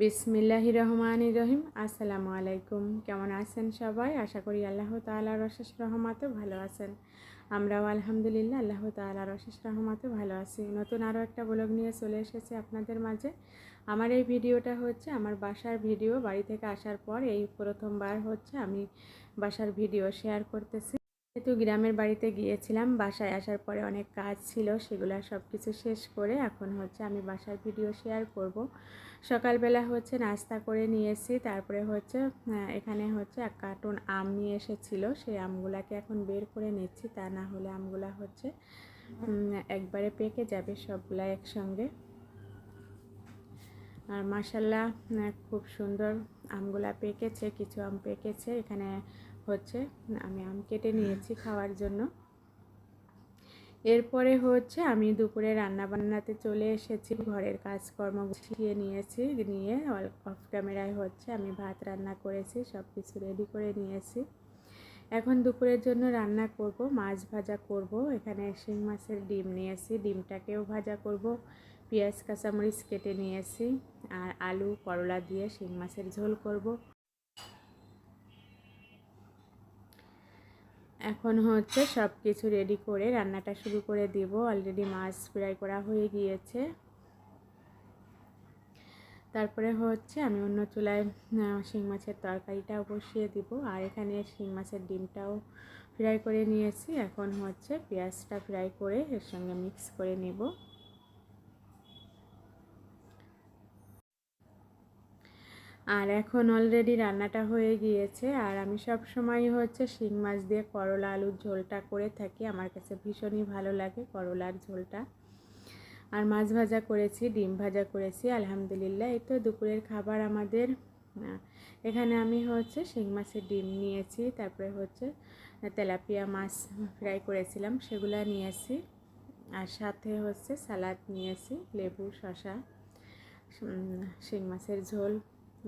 বিসমিল্লাহি রহমান রহিম আসসালামু আলাইকুম কেমন আছেন সবাই? আশা করি আল্লাহ তাআলার অশেষ রহমাতে ভালো আছেন। আমরাও আলহামদুলিল্লাহ আল্লাহ তাআলার অশেষ রহমাতে ভালো আছি। নতুন আরও একটা ব্লগ নিয়ে চলে এসেছি আপনাদের মাঝে। আমার এই ভিডিওটা হচ্ছে আমার বাসার ভিডিও। বাড়ি থেকে আসার পর এই প্রথমবার হচ্ছে আমি বাসার ভিডিও শেয়ার করতেছি। যেহেতু গ্রামের বাড়িতে গিয়েছিলাম, বাসায় আসার পরে অনেক কাজ ছিল, সেগুলো সব কিছু শেষ করে এখন হচ্ছে আমি বাসার ভিডিও শেয়ার করব। সকালবেলা হচ্ছে নাস্তা করে নিয়েছি, তারপরে হচ্ছে এখানে হচ্ছে এক কার্টুন আম নিয়ে এসেছিল, সেই আমগুলাকে এখন বের করে নিচ্ছি, তা না হলে আমগুলা হচ্ছে একবারে পেকে যাবে সবগুলা একসঙ্গে। আর মাসাল্লাহ খুব সুন্দর আমগুলা পেকেছে, কিছু আম পেকেছে, এখানে হচ্ছে আমি আম কেটে নিয়েছি খাওয়ার জন্য। এরপরে হচ্ছে, আমি দুপুরে রান্না বান্নাতে চলে এসেছি, ঘরের কাজকর্ম গুছিয়ে নিয়েছি, নিয়ে অফ ক্যামেরায় হচ্ছে আমি ভাত রান্না করেছি সব কিছু রেডি করে নিয়েছি। এখন দুপুরের জন্য রান্না করব, মাছ ভাজা করব, এখানে শিং মাছের ডিম নিয়েছি, ডিমটাকেও ভাজা করব, পেঁয়াজ, কাঁচামরিচ কেটে নিয়েছি, আর আলু, করলা দিয়ে শিং মাছের ঝোল করব। এখন হচ্ছে সব কিছু রেডি করে রান্নাটা শুরু করে দিব। অলরেডি মাছ ফ্রাই করা হয়ে গিয়েছে। তারপরে হচ্ছে আমি অন্য চুলায় শিং মাছের তরকারিটাও বসিয়ে দিব। আর এখানে শিং মাছের ডিমটাও ফ্রাই করে নিয়েছি। এখন হচ্ছে পেঁয়াজটা ফ্রাই করে এর সঙ্গে মিক্স করে নেব। আর এখন অলরেডি রান্নাটা হয়ে গিয়েছে। আর আমি সব সময় হচ্ছে শিং মাছ দিয়ে করলা আলুর ঝোলটা করে থাকি। আমার কাছে ভীষণই ভালো লাগে করলার ঝোলটা। আর মাছ ভাজা করেছি, ডিম ভাজা করেছি, আলহামদুলিল্লাহ। এই তো দুপুরের খাবার আমাদের। এখানে আমি হচ্ছে শিং মাছের ডিম নিয়েছি, তারপরে হচ্ছে তেলাপিয়া মাছ ফ্রাই করেছিলাম, সেগুলো নিয়েছি। আর সাথে হচ্ছে সালাদ নিয়েছি, লেবু শশা শিং মাছের ঝোল।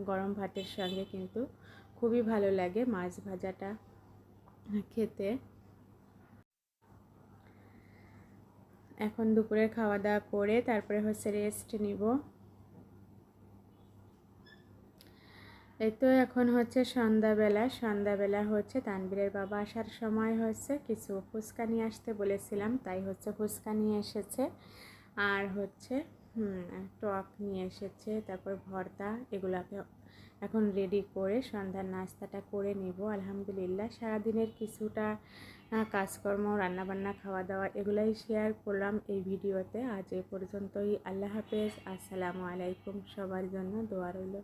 গরম ভাতের সঙ্গে কিন্তু খুবই ভালো লাগে মাছ ভাজাটা খেতে। এখন দুপুরে খাওয়া দাওয়া করে তারপরে হচ্ছে রেস্ট নিব। এই তো এখন হচ্ছে সন্ধ্যাবেলা সন্ধ্যাবেলা হচ্ছে তানবীরের বাবা আসার সময় হচ্ছে কিছু ফুচকা নিয়ে আসতে বলেছিলাম, তাই হচ্ছে ফুচকা নিয়ে এসেছে। আর হচ্ছে টক নিয়ে এসেছে, তারপর ভর্তা, এগুলোকে এখন রেডি করে সন্ধ্যার নাস্তাটা করে নেব, আলহামদুলিল্লাহ। সারাদিনের কিছুটা কাজকর্ম, রান্নাবান্না খাওয়া দাওয়া এগুলাই শেয়ার করলাম এই ভিডিওতে। আজ এ পর্যন্তই, আল্লাহ হাফেজ। আসসালামু আলাইকুম সবার জন্য, দোয়া রইল।